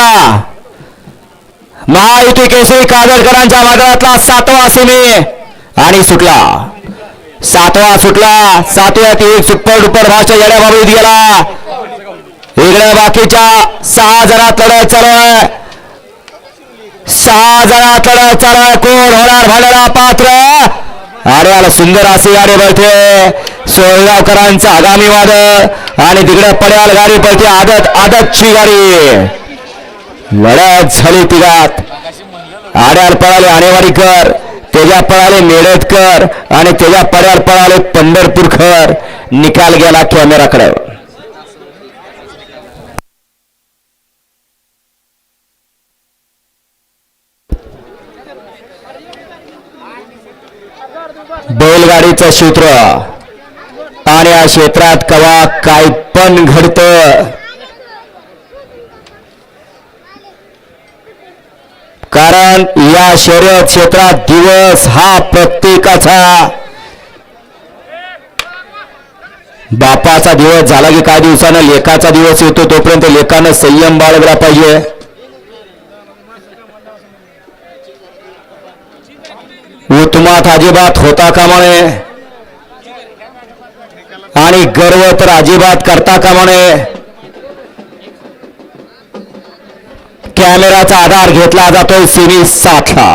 सुटला महायुती केसरी काजळकरांच्या मैदानातला सातवा सिमी आणि सुटला. सातवा सुटला. सातव्यात एक सुपर डुपर भाषा येड्या गेला. इकडे बाकीच्या सहा जणात लढत चालू सहा जणात लढत चालू कोण होणार भाड्याला पात्र? अरे आला सुंदर असे गाडी पळते. सोयगावकरांचा आगामी वादळ. आणि तिकडे पड्याल गाडी पळते. आदत आदतची गाडी. लढत झाली तिघात आड्याल पळाले आणेवाडीकर त्याच्या पळाले मेळतकर आणि त्याच्या पड्याल पळाले पंढरपूरकर. निकाल गेला कॅमेराकडे बैलगाडीचं क्षेत्र आणि या क्षेत्रात कवा काय पण घडत. कारण या शर्यत क्षेत्रात दिवस हा प्रत्येकाचा बापाचा दिवस झाला की काही दिवसानं लेखाचा दिवस येतो तोपर्यंत लेखानं संयम बाळगला पाहिजे. उत्मात अजिबात होता कामा नये आणि गर्व तर अजिबात करता कामा नये कॅमेराचा आधार घेतला जातोय सिरीज साठला